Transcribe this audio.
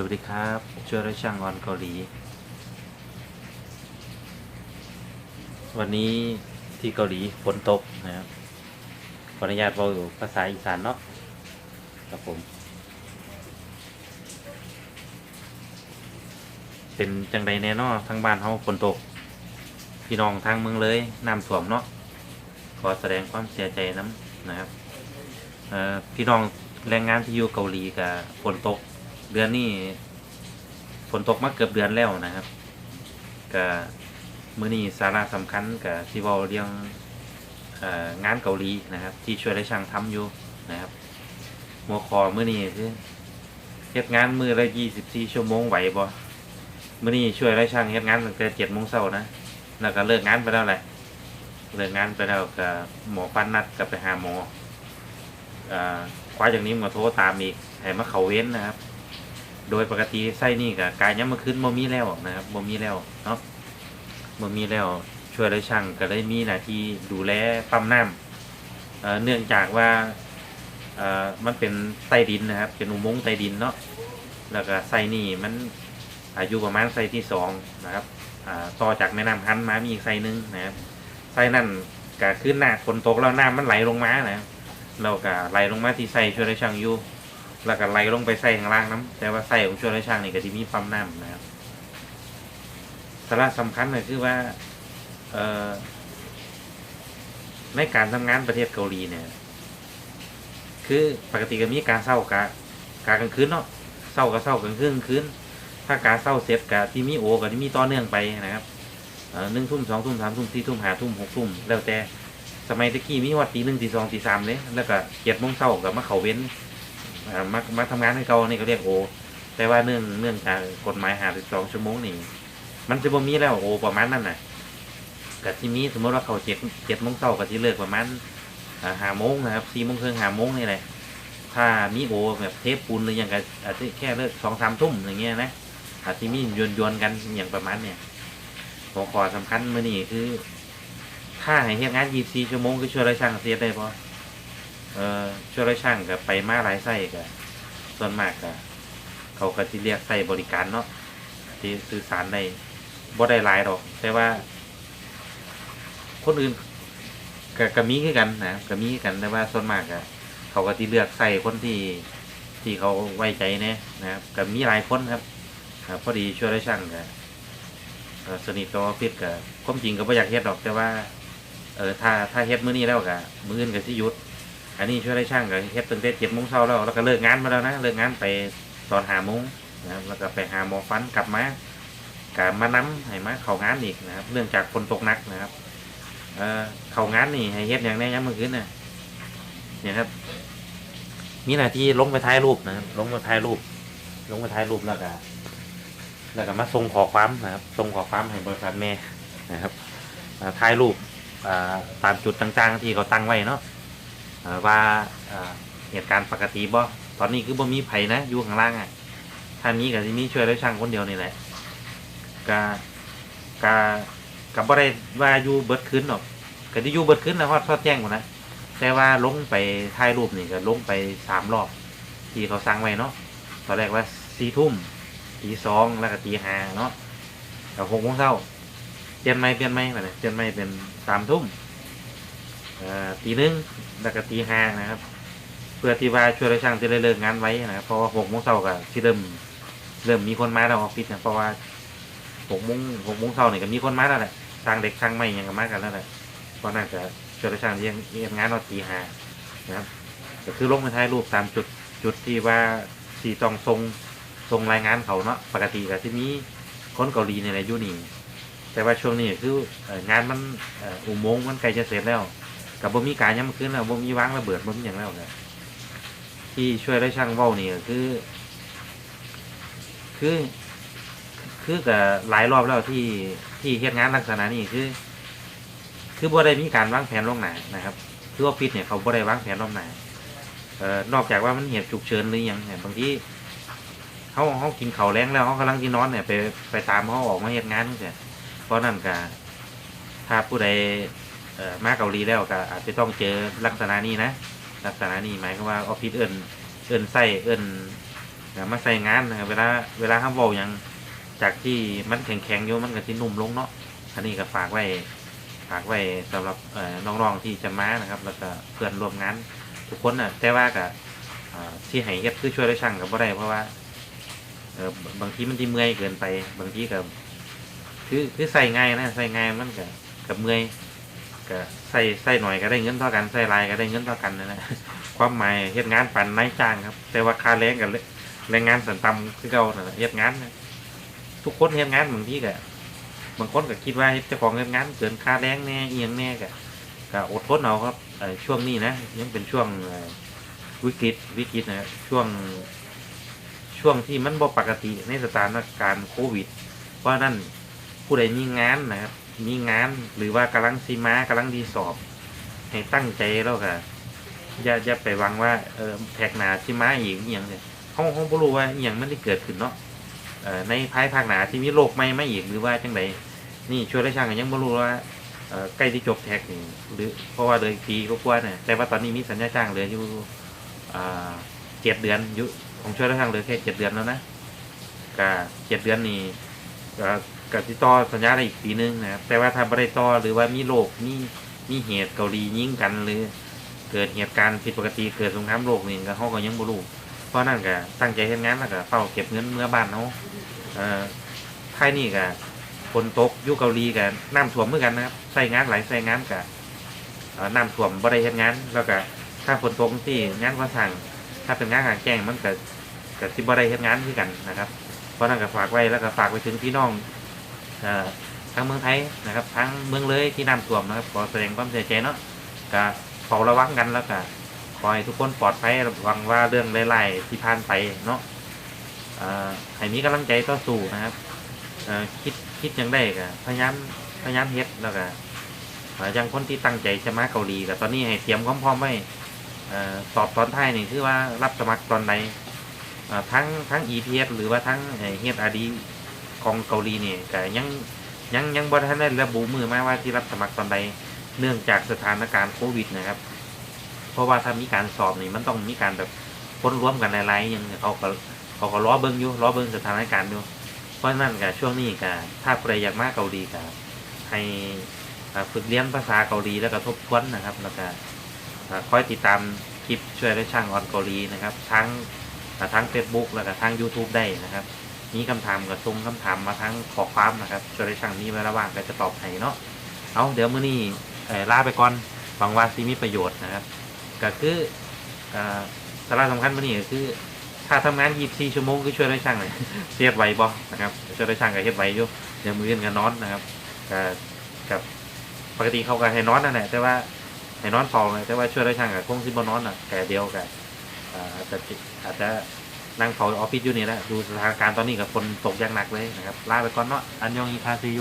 สวัสดีครับช่วยราช่างออนเกาหลี วันนี้ที่เกาหลีฝนตกนะครับขออนุญาตบอกภาษาอีสานเนาะครับผม เป็นจังใดแน่นอทั้งบ้านเขาฝนตก พี่น้องทางเมืองเลยน้ำท่วมเนาะขอแสดงความเสียใจน้ำนะครับพี่น้องแรงงานที่อยู่เกาหลีกับฝนตก เดือนนี้ฝนตกมาเกือบเดือนแล้วนะครับกับมื้อนี้สาระสำคัญกับที่เว้าเรื่องงานเกาหลีนะครับ ที่ช่วยได้ช่างทำอยู่นะครับหัวคอมื้อนี้คือเฮ็ดงานมือละ24ชั่วโมงไหวบ่มื้อนี้ช่วยได้ช่างเฮ็ดงานตั้งแต่7โมงเช้านะแล้วก็เลิกงานไปแล้วแหละเลิกงานไปแล้วก็หมอฟันนัดก็ไปหาหมอเอ่อกว่าจากนี้มาโทรตามอีกให้มาเขาเว้นนะครับ โดยปกติไส้นี่กับกายย้ำมาขึ้นบ่มีแล้วนะครับบ่มีแล้วเนาะบ่มีแล้วช่วยได้ช่างก็ได้มีหน้าที่ดูแลปั๊มน้ำเเนื่องจากว่ามันเป็นใต้ดินนะครับ เป็นอุโมงค์ใต้ดินเนาะแล้วก็ไส้นี่มันอายุประมาณไส้ที่สองนะครับอ่าต่อจากแม่น้ำฮันมามีอีกไส้หนึงนะครับไส้นั่นก็ขึ้นหน้าฝนตกแล้วน้ำมันไหลลงมานะเราก็ไหลลงมาที่ไส้ช่วยได้ช่างอยู่ แล้วก็ไหลลงไปใส่ข้างล่างน้ำแต่ว่าใส่ของช่วยรช่างนี่ก็ที่มีปั๊มน้ำนะครับสาระสำคัญก็คือว่าเอในการทำงานประเทศเกาหลีเนี่ย คือปกติก็มีการเศร้ากะกากลางคืนเนาะเศร้าก็เศร้ากลางคืนคืน ถ้ากาเศร้าเสร็จกะที่มีโอกับที่มีต่อเนื่องไปนะครับเอหนึ่งทุ่มสองทุ่มสามทุ่มสี่ทุ่มห้าทุ่มหกทุ่มแล้วแต่สมัยตะกี้มีวัดตีหนึ่งตีสองตีสามเลยแล้วก็เจ็ดโมงเช้ากับมาเขาเว้น มามาทำงานให้เขานี่ก็เรียกโอ แต่ว่าเนื่องเนื่องจากกฎหมายหาสิบสองชั่วโมงนี่มันจะบ่มีแล้วโอประมาณนั้นน่ะกับที่มีสมมติว่าเขาเจ็ดเจ็ดโมงเช้ากับที่เลิกประมาณห้าโมงนะครับสี่โมงครึ่งห้าโมงนี่แหละถ้ามีโอแบบเทปปูนหรืออย่างก็อาจจะแค่เลิกสองสามทุ่มอย่างเงี้ยนะอาจจะมียวนยวนๆกันอย่างประมาณเนี่ยหัวข้อสำคัญมื่อนี้คือ ถ้าให้เฮ็ดงานยี่สี่ชั่วโมงก็ช่วยไรช่างเสียได้พอ เออช่วยราช่างกับไปมาหลายไส้กับส่วนมากกับเขาก็จะเรียกไส้บริการเนาะที่สื่อสารได้บ่ได้หลายดอก แต่ว่า คนอื่นก็กมีคือกันนะก็มีคือกันแต่ว่าส่วนมากอะเขาก็ที่เลือกใส่คนที่ที่เขาไว้ใจแน่นะครับก็มีหลายคนครับพอดีช่วยได้ช่างกับสนิทกับออฟฟิศกับความจริงก็ไม่อยากเฮ็ดดอกแต่ว่าเออถ้าถ้าเฮ็ดมื้อนี้แล้วก็มื้ออื่นก็สิหยุด อันนี้ช่วยได้ช่างก็เฮ็ดตั้งแต่เจ็ดโมงเช้าแล้วแล้วก็เลิกงานมาแล้วนะเลิกงานไปตอนหาโมงนะครับแล้วก็ไปหาหมอฟันกลับมากลับมาน้ำให้มาเข้างานอีกนะครับเนื่องจากฝนตกหนักนะครับเอ่อเข้างานนี่ให้เฮ็ดอย่างแน่ยามมื้อคืนน่ะเนี่ยครับมีหน้าที่ลงไปถ่ายรูปนะครับลงไปถ่ายรูป ลงไปถ่ายรูปแล้วก็แล้วก็มาส่งขอความนะครับส่งขอความให้บริษัทแม่นะครับอ่าถ่ายรูปตามจุดต่างๆที่เขาตั้งไว้เนาะ ว่าเหตุการณ์ปกติบ่ตอนนี้คือบ่มีไผนะอยู่ข้างล่างอะท่านนี้กับที่มีช่วยได้ช่างคนเดียวนี่แหละกะกะกับบ่ได้ว่าอยู่เบิดคืนหรอกก็ได้อยู่เบิดคืนนะฮอดทอดแจ้งหมดนะแต่ว่าลงไปถ่ายรูปนี่ก็ลงไปสามรอบ ที่เขาสั่งไว้เนาะตอนแรกว่าสี่ทุ่มตีสองแล้วก็ตีห้าเนาะแล้วหกโมงเช้าเปลี่ยนไม่เปลี่ยนไม่ไปเลยเปลี่ยนไม่เป็นสามทุ่ม ตีหนึ่งแล้วก็ตีห้านะครับ เพื่อที่ว่าช่วยราช่างจะได้เลิกงานไว้นะครับเพราะว่าหกโมงเช้าก็ที่เริ่มเริ่มมีคนมาแล้วออฟฟิศนะเพราะว่าหกโมงหกโมงเช้าเนี่ยก็มีคนมาแล้วแหละช่างเด็กช่างใหม่ยังก็มากันแล้วแหละเพราะน่าจะช่วยราช่างเรียงเงงานเราตีห้านะครับก็คือลงมาถ่ายรูปตามจุดจุดที่ว่าที่ต้องทรงทรงรายงานเขาเนาะปกติกับที่นี้คนเกาหลีในอะไรยู่นี่แต่ว่าช่วงนี้คืองานมันอุโมงค์มันใกล้จะเสร็จแล้ว กับบ่มีการย้ำขึ้นแล้วบ่มีวางระเบิดบ่มีอย่างแล้วเลยที่ช่วยได้ช่างเว้านี่ก็คือ คือ คือกับหลายรอบแล้วที่ที่เฮ็ดงานลักษณะนี้คือ คือบ่ได้มีการวางแผนล่วงหน้านะครับ คือออฟฟิศเนี่ยเขาบ่ได้วางแผนล่วงหน้าเอ่อนอกจากว่ามันเหตุฉุกเฉินหรือยังเนี่ยบางทีเขาเขากินเข้าแรงแล้วเขากำลังที่นอนเนี่ยไปไปตามเขาออกมาเฮ็ดงานเนี่ยเพราะนั่นก็ถ้าผู้ใด มาเกาหลีแล้วก็อาจจะต้องเจอลักษณะนี้นะ ลักษณะนี้หมายความว่าออฟฟิศเอิญเอิญไส้เอิญนมาใส่งานเวลาเวลาห้ามเว้าหยังจากที่มันแข็งๆอยู่มันก็สินุ่มลงเนาะอันนี้ก็ฝากไว้ฝากไว้สำหรับน้องๆที่จะมานะครับ แล้วก็เพื่อนร่วมงานทุกคนน่ะแต่ว่าก็อ่าที่ให้เฮ็ดคือช่วยได้ช่างกับบ่ได้เพราะว่าบางทีมันที่เมื่อยเกินไป บางทีก็คือคือใส่ง่ายนะใส่ง่ายมันก็กับเมื่อย ก็ใส่ใส่หน่อยก็ได้เงินเท่ากันใส่ลายก็ได้เงินเท่ากันนะนะความหมายเฮ็ดงานปันนายจ้างครับ แต่ว่าค่าแรงกับแรงงานสันต่ำคือเก่านั่นแหละเฮ็ดงานนะทุกคนเฮ็ดงานบางที่ก็บางคนก็คิดว่าเจ้าของเฮ็ดงานเกินค่าแรงแน่เอียงแน่ก็ก็อดทนเอาครับช่วงนี้นะยังเป็นช่วงวิกฤตวิกฤตนะช่วงช่วงที่มันบ่ปกติในสถานการณ์โควิด เพราะฉะนั้นผู้ใดมีงานนะครับ มีงานหรือว่ากำลังซีมากำลังดีสอบ ให้ตั้งใจแล้วก็อย่าอย่าไปวังว่าเออแท็กหนาที่มาอีกอย่างเนี่ยเขาเขาบ่รู้ว่าอย่างมันได้เกิดขึ้นเนาะเอ่อในภายภาคหนาที่มีโรคใหม่ไมาอีกหรือว่าจังไดนี่ช่วยได้ช่างก็ยังบ่รู้ว่าเออใกล้ที่จบแท็กนี่หรือเพราะว่าเลยปีก็กว่าเนี่ยแต่ว่าตอนนี้มีสัญญาจ้างเหลืออยู่อ่าเจ็ดเดือนอยู่ของช่วยได้ช่างเหลือแค่เจ็ดเดือนแล้วนะก็เจ็ดเดือนนี่ กับที่ต่อสัญญาได้อีกปีนึงนะครับแต่ว่าถ้าบ่ได้ต่อหรือว่ามีโรคมีมีเหตุเกาหลียิงกันหรือ เกิดเหตุการณ์ผิดปกติเกิดสงครามโลกนี่ก็เขาก็ยังบ่รู้เพราะนั่นก็ตั้งใจเฮ็ดงานแล้วก็เฝ้าเก็บเงินเมื่อบ้านเขาเอ่อไทยนี่ก็ฝนตกอยู่เกาหลีก็น้ำท่วมเหมือนกันนะครับใส่งานหลายใส่งานก็เอ่อน้ำท่วมบ่ได้เฮ็ดงาน แล้วก็ถ้าฝนตกที่งานก่อสร้างถ้าเป็นงานกลางแจ้งมันก็ก็สิบ่ได้เฮ็ดงานคือกันนะครับ เพราะนั่นก็ฝากไว้แล้วก็ฝากไปถึงพี่น้อง ทั้งเมืองไทยนะครับ ทั้งเมืองเลยที่น้ำท่วมนะครับขอแสดงความเสียใจเนาะก็เฝ้าระวังกันแล้วก็ขอให้ทุกคนปลอดภัยหวังว่าเรื่องไล่ๆที่ผ่านไปเนาะเอ่อให้มีกำลังใจต่อสู้นะครับคิดคิดยังได้ก็พยายามพยายามเฮ็ดแล้วก็ยังคนที่ตั้งใจจะมาเกาหลีก็ตอนนี้ให้เตรียมพร้อมไว้สอบตอนท้ายนี่คือว่ารับสมัครตอนใดเอ่อทั้งทั้ง EPS หรือว่าทั้งเฮดอาดี ของเกาหลีนี่ก็ยังยังยังบ่ทันได้ระบุมือมาว่าที่รับสมัครตอนใดเนื่องจากสถานการณ์โควิดนะครับ เพราะว่าถ้ามีการสอบนี่มันต้องมีการแบบพ้นร่วมกันหลายๆอย่างเขาก็เขาก็ล้อเบิ้งอยู่ล้อเบิ้งสถานการณ์อยู่เพราะนั้นกับช่วงนี้กับถ้าใครอยากมาเกาหลีกับให้ฝึกเรียนภาษาเกาหลีแล้วก็ทบทวนนะครับ แล้วก็คอยติดตามคลิปช่วยได้ช่างออนเกาหลีนะครับ ทั้งทั้ง Facebook แล้วก็ทั้ง YouTube ได้นะครับ มีคำถามกับส่งคำถามมาทั้งขอความนะครับช่วยได้ช่างนี้เวลาว่างก็จะตอบให้เนาะเอาเดี๋ยวมื้อนี้ลาไปก่อนหวังว่าสิมีประโยชน์นะครับ ก็คือสาระสำคัญมื้อนี้ก็คือ ถ้าทำงาน 24 ชั่วโมงคือช่วยได้ช่างเลยเฮ็ดไหวบ่นะครับช่วยได้ช่างก็เฮ็ดไหวอยู่เดี๋ยวมื้ออื่นก็นอนนะครับก็กับปกติเขาก็ให้นอนนั่นแหละแต่ว่าให้นอนเฝ้าเลยแต่ว่าช่วยได้ช่างก็คงสิบ่นอนน่ะแต่เดียวก็อ่าอาจจะอาจจะ นั่งเฝ้าออฟฟิศอยู่นี่แหละดูสถานการณ์ตอนนี้กับฝนตกอย่างหนักเลยนะครับลาไปก่อนเนาะอันยองอีคาซิโย